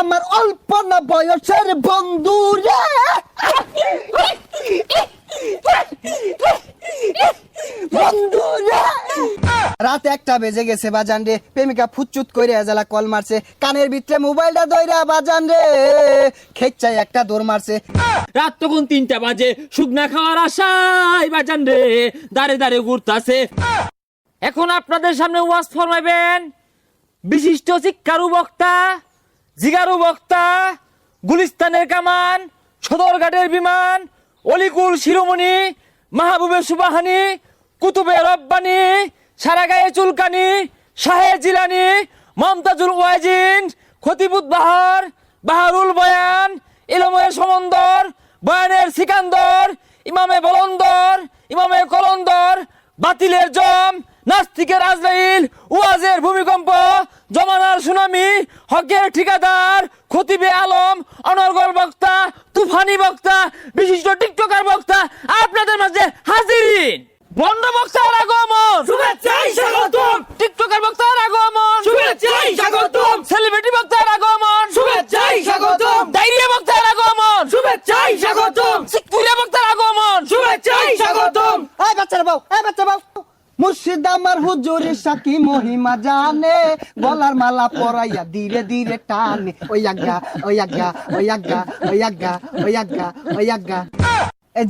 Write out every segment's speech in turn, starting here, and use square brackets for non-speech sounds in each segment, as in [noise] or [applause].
আমার অল্প না বয়সের বন্ধু রাত একটা বেজে গেছে বাজান রে। প্রেমিকা ফুচুত করে এজালা কল মারছে। কানের ভিতরে মোবাইলটা দইরা বাজান রে। খেচ্চাই একটা দৌড় মারছে। রাত তখন তিনটা বাজে। শুকনা খাওয়ার আশায় বাজান রে, দাঁড়ে দাঁড়ে ঘুরতাছে। এখন আপনাদের সামনে ওয়াজ ফরমাইবেন। বিশিষ্ট শিক্ষারু বক্তা জিগারু বক্তা, গুলিস্তানের কামান, সদরঘাটের বিমান, অলিকুল শিরোমণি, মাহবুবে সুবাহানি, কুতুবে রব্বানি, সারাগায়ে চুলকানি, শাহে জিলানি, মমতাজুল ওয়াজিন, খতিবুদ বাহার, বাহারুল বয়ান ইলমের সমন্দর, বয়ানের সিকান্দর, ইমামে বলন্দর, ইমামে কলন্দর, বাতিলের জম নাস্তিকের আজরাইল, ওয়াজের ভূমিকম্প, জমানার সুনামি, হকের ঠিকাদার, খতিবে আলম, অনর্গল বক্তা, তুফানি বক্তা, বিশিষ্ট টিকটকার বক্তা, আপনাদের মাঝে হাজিরিন বন্ধ বক্তার আগমন। শুভেচ্ছাই স্বাগতম টিকটকার বক্তার আগমন শুভেচ্ছাই স্বাগতম সেলিব্রিটি বক্তার আগমন শুভেচ্ছাই স্বাগতম ডায়রিয়া বক্তার আগমন শুভেচ্ছাই স্বাগতম সিকুরিয়া বক্তার আগমন শুভেচ্ছাই স্বাগতম এই বাচ্চারা বাউ এই বাচ্চা বাউ হুজুরের সাকি মহিমা জানে, গলার মালা পরাইয়া ধীরে ধীরে টানে। ওই আজ্ঞা ওই আজ্ঞা ওই আজ্ঞা ওই আজ্ঞা ওই আজ্ঞা ওই আজ্ঞা।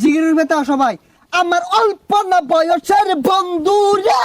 জিগির ভেতর সবাই, আমার অল্প না বয়সের বন্ধু রে!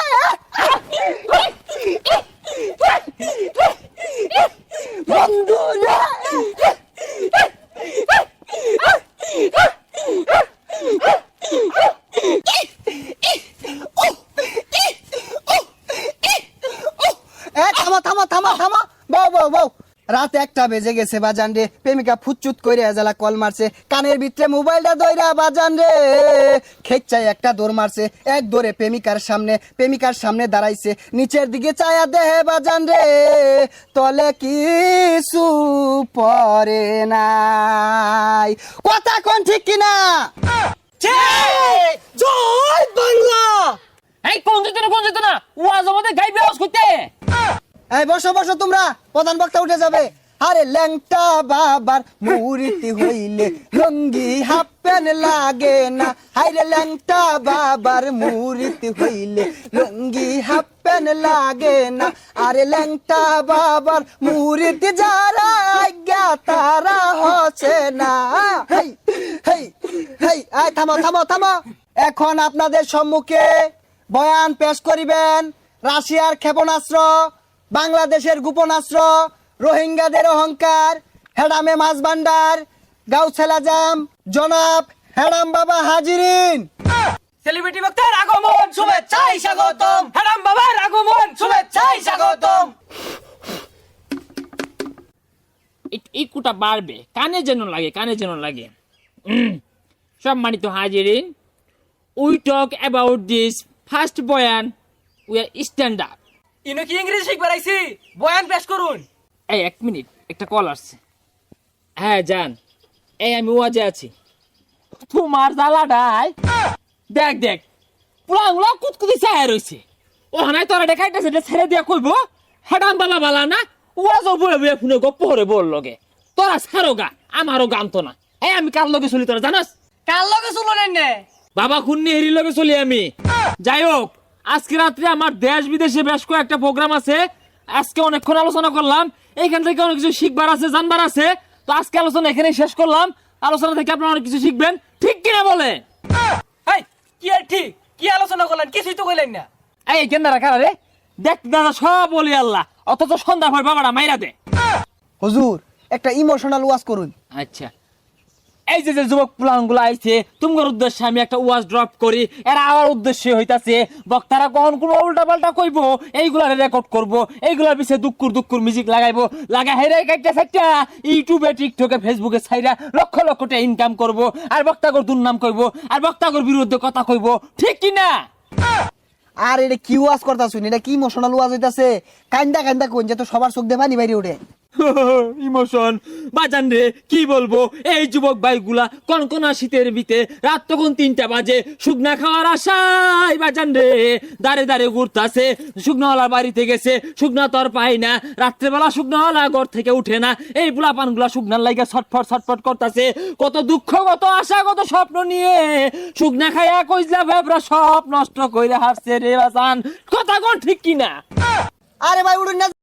থামা থামা থামা থামা। বউ বউ বউ। রাত একটা বেজে গেছে বাজান রে। প্রেমিকা ফুচুত করে এজালা কল মারছে। কানের ভিতরে মোবাইলটা দইরা বাজান রে। খেচ্চাই একটা দৌড় মারছে। এক দৌড়ে প্রেমিকার সামনে প্রেমিকার সামনে দাঁড়াইছে। নিচের দিকে চায়া দেহে বাজান রে। তলে কিছু পরে নাই। কথা কোন ঠিক কিনা? জয় বাংলা! এই কোন যেত না কোন যেত না? ওয়াজ আমাদের গাইবে আওয়াজ করতে। এই, বসো বসো তোমরা। প্রধান বক্তা উঠে যাবে। আরে, ল্যাংটা বাবার মুরিতি হইলে লঙ্গি হাফ লাগে না। হাইরে ল্যাংটা বাবার মুরিতি হইলে লঙ্গি হাফ লাগে না। আরে, ল্যাংটা বাবার মুরিতি যারা আজ্ঞা, তারা হচ্ছে না। হেই হেই হেই আয় থামো থামো থামো। এখন আপনাদের সম্মুখে বয়ান পেশ করিবেন রাশিয়ার ক্ষেপণাস্ত্র। বাংলাদেশের গোপনাস্ত্র রোহিঙ্গাদের অহংকার হেডামে মাছ ভান্ডার গাউছেলা জাম জনাব হেডাম বাবা হাজিরিন। সেলিব্রিটি বক্তার আগমন শুভেচ্ছাই স্বাগতম। হারাম বাবার আগমন শুভেচ্ছাই স্বাগতম। ইকুটা বাড়বে কানে যেন লাগে কানে যেন লাগে। সম্মানিত হাজিরিন। We talk about this first বয়ান উই আর স্ট্যান্ড আপ ইনো কি ইংরেজি শিখবার আইছি? বয়ান পেশ করুন। এই এক মিনিট একটা কল আসছে। হ্যাঁ যান। এই আমি ওয়াজে আছি। তোমার জ্বালাটাই। দেখ দেখ কুতকুতি চায় রয়েছে তোরা দেখাইতেছে এটা ছেড়ে দিয়া কইব হেডাম বালা বালা না? ওয়াজও বয়ে ফোনে গপ্প করে বল লগে। তোরা ছাড়ো গা আমারও গান তো না। এই আমি কার লগে চলি তোরা জানাস? কার লগে শুলো নে? বাবা খুন্নি হেরি লগে চলি আমি। যাই হোক আজকে রাত্রে আমার দেশ বিদেশে বেশ কয়েকটা প্রোগ্রাম আছে। আজকে অনেকক্ষণ আলোচনা করলাম। এইখান থেকে অনেক কিছু শিখবার আছে জানবার আছে। তো আজকে আলোচনা এখানে শেষ করলাম। আলোচনা থেকে আপনারা অনেক কিছু শিখবেন। ঠিক কিনা বলে? এই কি ঠিক? কি আলোচনা করলেন? কিছুই তো কইলেন না। এই কেন রাখা রে? দেখ দাদা সব বলি আল্লাহ। অথচ সন্ধ্যা পর বাবাটা মাইরা দে। হুজুর একটা ইমোশনাল ওয়াজ করুন। আচ্ছা। এই যে যে যুবকগুলো আইছে তোমার উদ্দেশ্যে আমি একটা ওয়াজ ড্রপ করি। এরা আমার উদ্দেশ্যে হইতাছে, বক্তারা কখন কোন উল্টা পাল্টা কইবো এইগুলা রেকর্ড করব, এইগুলার পিছে দুঃখুর দুঃখুর মিউজিক লাগাইবো লাগাই হেরে কাইটা সাইটা ইউটিউবে, টিকটকে, ফেসবুকে সাইরা লক্ষ লক্ষ টাকা ইনকাম করব, আর বক্তাগর দুর্নাম কইব, আর বক্তাগর বিরুদ্ধে কথা কইব, ঠিক কি না আর, এটা কি ওয়াজ করতা শুনি এটা কি ইমোশনাল ওয়াজ হইতাছে? কান্দা কান্দা কোন যে তো সবার চোখ দিয়ে পানি বাইরে ওঠে। [laughs] ইমোশন বাজান রে, কি বলব? এই যুবক ভাইগুলা কনকনা শীতের বিতে রাত তখন তিনটা বাজে, শুকনা খাওয়ার আশায় বাজান রে। দাঁড়ে দাঁড়ে ঘুরতাছে শুকনাওয়ালা বাড়িতে গেছে, শুকনা তর পাই না। রাত্রেবেলা শুকনাওয়ালা ঘর থেকে উঠে না, এই বুলাপানগুলা শুকনার লাইগা ছটফট ছটফট করতেছে। কত দুঃখ, কত আশা, কত স্বপ্ন নিয়ে শুকনা খাইয়া কইজলা ভেবরা সব নষ্ট কইরা হাসছে রে বাজান। কথা কোন ঠিক কিনা? আরে ভাই, উড়ুন না।